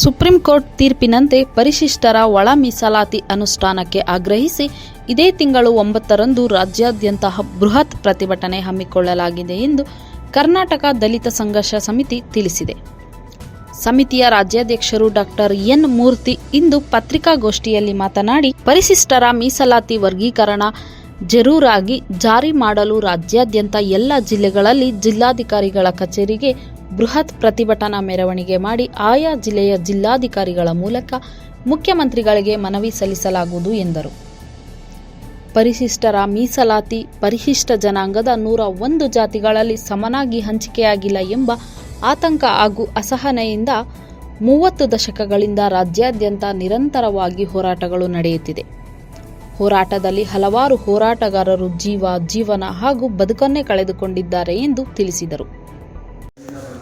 Supreme court ತೀರ್ಪಿನಂತೆ ಪರಿಶಿಷ್ಟರ ಒಳ ಮೀಸಲಾತಿ ಅನುಷ್ಠಾನಕ್ಕೆ ಆಗ್ರಹಿಸಿ ಇದೇ ತಿಂಗಳು ಒಂಬತ್ತರಂದು ರಾಜ್ಯಾದ್ಯಂತ ಬೃಹತ್ ಪ್ರತಿಭಟನೆ ಹಮ್ಮಿಕೊಳ್ಳಲಾಗಿದೆ ಎಂದು ಕರ್ನಾಟಕ ದಲಿತ ಸಂಘರ್ಷ ಸಮಿತಿ ತಿಳಿಸಿದೆ. ಸಮಿತಿಯ ರಾಜ್ಯಾಧ್ಯಕ್ಷರು ಡಾಕ್ಟರ್ ಎನ್ ಮೂರ್ತಿ ಇಂದು ಪತ್ರಿಕಾಗೋಷ್ಠಿಯಲ್ಲಿ ಮಾತನಾಡಿ, ಪರಿಶಿಷ್ಟರ ಮೀಸಲಾತಿ ವರ್ಗೀಕರಣ ಜರೂರಾಗಿ ಜಾರಿ ಮಾಡಲು ರಾಜ್ಯಾದ್ಯಂತ ಎಲ್ಲ ಜಿಲ್ಲೆಗಳಲ್ಲಿ ಜಿಲ್ಲಾಧಿಕಾರಿಗಳ ಕಚೇರಿಗೆ ಬೃಹತ್ ಪ್ರತಿಭಟನಾ ಮೆರವಣಿಗೆ ಮಾಡಿ ಆಯಾ ಜಿಲ್ಲೆಯ ಜಿಲ್ಲಾಧಿಕಾರಿಗಳ ಮೂಲಕ ಮುಖ್ಯಮಂತ್ರಿಗಳಿಗೆ ಮನವಿ ಸಲ್ಲಿಸಲಾಗುವುದು ಎಂದರು. ಪರಿಶಿಷ್ಟರ ಮೀಸಲಾತಿ ಪರಿಶಿಷ್ಟ ಜನಾಂಗದ ನೂರ ಒಂದು ಜಾತಿಗಳಲ್ಲಿ ಸಮನಾಗಿ ಹಂಚಿಕೆಯಾಗಿಲ್ಲ ಎಂಬ ಆತಂಕ ಹಾಗೂ ಅಸಹನೆಯಿಂದ ಮೂವತ್ತು ದಶಕಗಳಿಂದ ರಾಜ್ಯಾದ್ಯಂತ ನಿರಂತರವಾಗಿ ಹೋರಾಟಗಳು ನಡೆಯುತ್ತಿದೆ. ಹೋರಾಟದಲ್ಲಿ ಹಲವಾರು ಹೋರಾಟಗಾರರು ಜೀವ, ಜೀವನ ಹಾಗೂ ಬದುಕನ್ನೇ ಕಳೆದುಕೊಂಡಿದ್ದಾರೆ ಎಂದು ತಿಳಿಸಿದರು.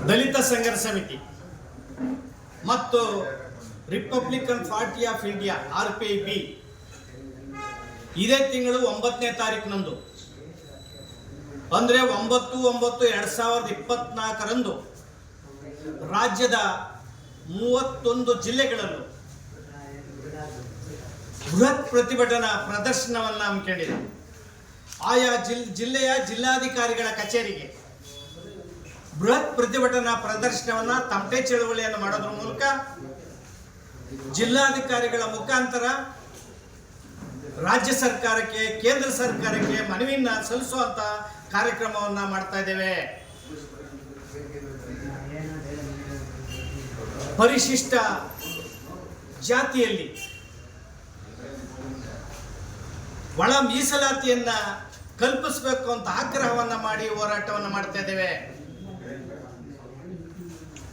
ದಲಿತ ಸಂಘರ್ಷ ಸಮಿತಿ ಮತ್ತು Republican party of India R P ಇದೇ ತಿಂಗಳು ಒಂಬತ್ತನೇ ತಾರೀಕಿನಂದು ಅಂದರೆ ಒಂಬತ್ತು ಒಂಬತ್ತು, ಎರಡು ಸಾವಿರದ ಇಪ್ಪತ್ನಾಲ್ಕರಂದು ರಾಜ್ಯದ ಮೂವತ್ತೊಂದು ಜಿಲ್ಲೆಗಳಲ್ಲೂ ಬೃಹತ್ ಪ್ರತಿಭಟನಾ ಪ್ರದರ್ಶನವನ್ನು ಹಮ್ಮಿಕೊಂಡಿದೆ ಆಯಾ ಜಿಲ್, ಜಿಲ್ಲೆಯ ಜಿಲ್ಲಾಧಿಕಾರಿಗಳ ಕಚೇರಿಗೆ ಬೃಹತ್ ಪ್ರತಿಭಟನಾ ಪ್ರದರ್ಶನವನ್ನು ತಮಟೆ ಚಳುವಳಿಯನ್ನು ಮಾಡೋದ್ರ ಮೂಲಕ ಜಿಲ್ಲಾಧಿಕಾರಿಗಳ ಮುಖಾಂತರ ರಾಜ್ಯ ಸರ್ಕಾರಕ್ಕೆ, ಕೇಂದ್ರ ಸರ್ಕಾರಕ್ಕೆ ಮನವಿಯನ್ನ ಸಲ್ಲಿಸುವಂತ ಕಾರ್ಯಕ್ರಮವನ್ನ ಮಾಡ್ತಾ ಇದ್ದೇವೆ. ಪರಿಶಿಷ್ಟ ಜಾತಿಯಲ್ಲಿ ಒಳ ಮೀಸಲಾತಿಯನ್ನ ಕಲ್ಪಿಸಬೇಕು ಅಂತ ಆಗ್ರಹವನ್ನ ಮಾಡಿ ಹೋರಾಟವನ್ನು ಮಾಡ್ತಾ ಇದ್ದೇವೆ.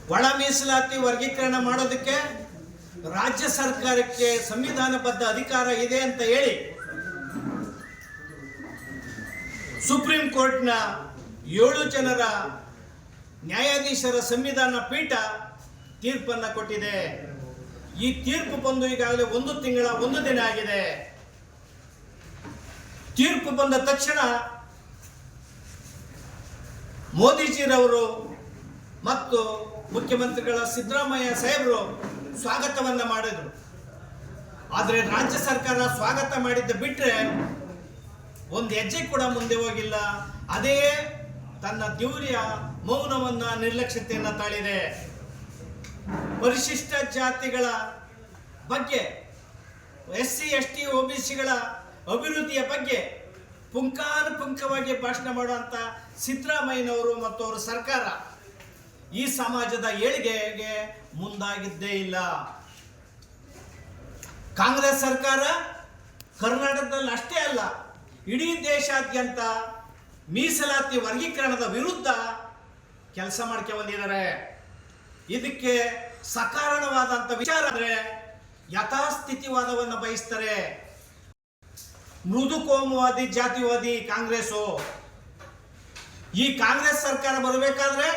ಒಳ ಮೀಸಲಾತಿ ವರ್ಗೀಕರಣ ಮಾಡೋದಕ್ಕೆ ರಾಜ್ಯ ಸರ್ಕಾರಕ್ಕೆ ಸಂವಿಧಾನಬದ್ಧ ಅಧಿಕಾರ ಇದೆ ಅಂತ ಹೇಳಿ ಸುಪ್ರೀಂ ಕೋರ್ಟ್ನ ಏಳು ಜನರ ನ್ಯಾಯಾಧೀಶರ ಸಂವಿಧಾನ ಪೀಠ ತೀರ್ಪನ್ನ ಕೊಟ್ಟಿದೆ. ಈ ತೀರ್ಪು ಬಂದು ಈಗಾಗಲೇ ಒಂದು ತಿಂಗಳ, ಒಂದು ದಿನ ಆಗಿದೆ. ತೀರ್ಪು ಬಂದ ತಕ್ಷಣ ಮೋದಿಜಿರವರು ಮತ್ತು ಮುಖ್ಯಮಂತ್ರಿಗಳ ಸಿದ್ದರಾಮಯ್ಯ ಸಾಹೇಬರು ಸ್ವಾಗತವನ್ನ ಮಾಡಿದ್ರು. ಆದರೆ ರಾಜ್ಯ ಸರ್ಕಾರ ಸ್ವಾಗತ ಮಾಡಿದ್ದ ಬಿಟ್ರೆ ಒಂದು ಹೆಜ್ಜೆ ಕೂಡ ಮುಂದೆ ಹೋಗಿಲ್ಲ. ಅದೇ ತನ್ನ ದಿವ್ಯ ಮೌನವನ್ನ ನಿರ್ಲಕ್ಷ್ಯತೆಯನ್ನು ತಾಳಿದೆ. ಪರಿಶಿಷ್ಟ ಜಾತಿಗಳ ಬಗ್ಗೆ S C S T O B ಸಿಗಳ ಅಭಿವೃದ್ಧಿಯ ಬಗ್ಗೆ ಪುಂಖಾನುಪುಂಖವಾಗಿ ಭಾಷಣ ಮಾಡುವಂತ ಸಿದ್ದರಾಮಯ್ಯನವರು ಮತ್ತು ಅವರ ಸರ್ಕಾರ ಈ ಸಮಾಜದ ಏಳಿಗೆಗೆ ಮುಂದಾಗಿದ್ದೇ ಇಲ್ಲ. ಕಾಂಗ್ರೆಸ್ ಸರ್ಕಾರ ಕರ್ನಾಟಕದಲ್ಲಿ ಅಷ್ಟೇ ಅಲ್ಲ, ಇಡೀ ದೇಶಾದ್ಯಂತ ಮೀಸಲಾತಿ ವರ್ಗೀಕರಣದ ವಿರುದ್ಧ ಕೆಲಸ ಮಾಡ್ಕೆ ಬಂದಿದ್ದಾರೆ. ಇದಕ್ಕೆ ಸಕಾರಣವಾದಂಥ ವಿಚಾರ ಅಂದ್ರೆ ಯಥಾಸ್ಥಿತಿವಾದವನ್ನು ಬಯಸ್ತಾರೆ. ಮೃದು ಕೋಮುವಾದಿ ಜಾತಿವಾದಿ, ಕಾಂಗ್ರೆಸ್ಸು. ಈ ಕಾಂಗ್ರೆಸ್ ಸರ್ಕಾರ ಬರಬೇಕಾದ್ರೆ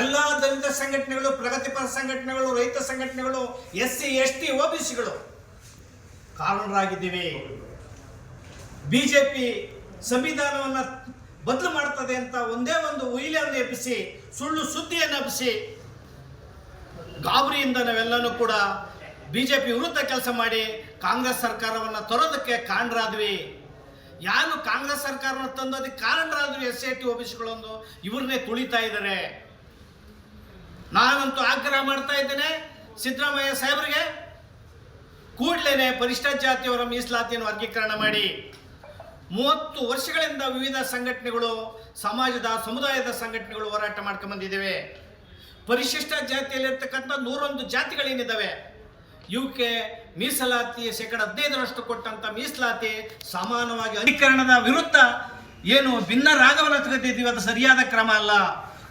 ಎಲ್ಲ ದಲಿತ ಸಂಘಟನೆಗಳು, ಪ್ರಗತಿಪರ ಸಂಘಟನೆಗಳು, ರೈತ ಸಂಘಟನೆಗಳು S C S T O B ಸಿಗಳು ಕಾರಣರಾಗಿದ್ದೀವಿ. ಬಿಜೆಪಿ ಸಂವಿಧಾನವನ್ನ ಬದಲು ಮಾಡ್ತದೆ ಅಂತ ಒಂದೇ ಒಂದು ಉಯಿಲೆಯನ್ನು ಎಬ್ಬಿಸಿ, ಸುಳ್ಳು ಸುದ್ದಿಯನ್ನು ಎಬ್ಬಿಸಿ, ಗಾಬರಿಯಿಂದ ನಾವೆಲ್ಲನೂ ಕೂಡ ಬಿಜೆಪಿ ವಿರುದ್ಧ ಕೆಲಸ ಮಾಡಿ ಕಾಂಗ್ರೆಸ್ ಸರ್ಕಾರವನ್ನು ತರೋದಕ್ಕೆ ಕಾರಣರಾದ್ವಿ ಯಾರು ಕಾಂಗ್ರೆಸ್ ಸರ್ಕಾರವನ್ನು ತಂದೋದಕ್ಕೆ ಕಾರಣರಾದ್ವಿ ಎಸ್ ಐ ಟಿ ಒಬಿಸಿಗಳೊಂದು ಇವ್ರನ್ನೇ ತುಳಿತಾ ಇದ್ದಾರೆ. ನಾನಂತೂ ಆಗ್ರಹ ಮಾಡ್ತಾ ಇದ್ದೇನೆ ಸಿದ್ದರಾಮಯ್ಯ ಸಾಹೇಬರಿಗೆ. ಕೂಡಲೇ ಪರಿಷ್ಠ ಜಾತಿಯವರ ಮೀಸಲಾತಿಯನ್ನು ವರ್ಗೀಕರಣ ಮಾಡಿ. ಮೂವತ್ತು ವರ್ಷಗಳಿಂದ ವಿವಿಧ ಸಂಘಟನೆಗಳು, ಸಮಾಜದ, ಸಮುದಾಯದ ಸಂಘಟನೆಗಳು ಹೋರಾಟ ಮಾಡ್ಕೊಂಡು ಬಂದಿದ್ದೇವೆ. ಪರಿಶಿಷ್ಟ ಜಾತಿಯಲ್ಲಿರ್ತಕ್ಕಂಥ ನೂರೊಂದು ಜಾತಿಗಳೇನಿದ್ದಾವೆ ಇವಕ್ಕೆ ಮೀಸಲಾತಿ ಶೇಕಡ ಹದಿನೈದರಷ್ಟು ಕೊಟ್ಟಂತ ಮೀಸಲಾತಿ ಸಮಾನವಾಗಿ ಅಧಿಕರಣದ ವಿರುದ್ಧ ಏನು ಭಿನ್ನ ರಾಗವನ್ನು ತೆಗೆದಿದ್ದೀವಿ ಅದು ಸರಿಯಾದ ಕ್ರಮ ಅಲ್ಲ.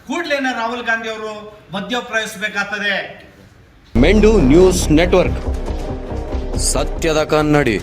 ಕೂಡಲೇನ ರಾಹುಲ್ ಗಾಂಧಿ ಅವರು ಮಧ್ಯಪ್ರವೇಶಿಸಬೇಕಾಗ್ತದೆ ಮೆಂಡು ನ್ಯೂಸ್ ನೆಟ್ವರ್ಕ್. ಸತ್ಯದ ಕನ್ನಡಿ.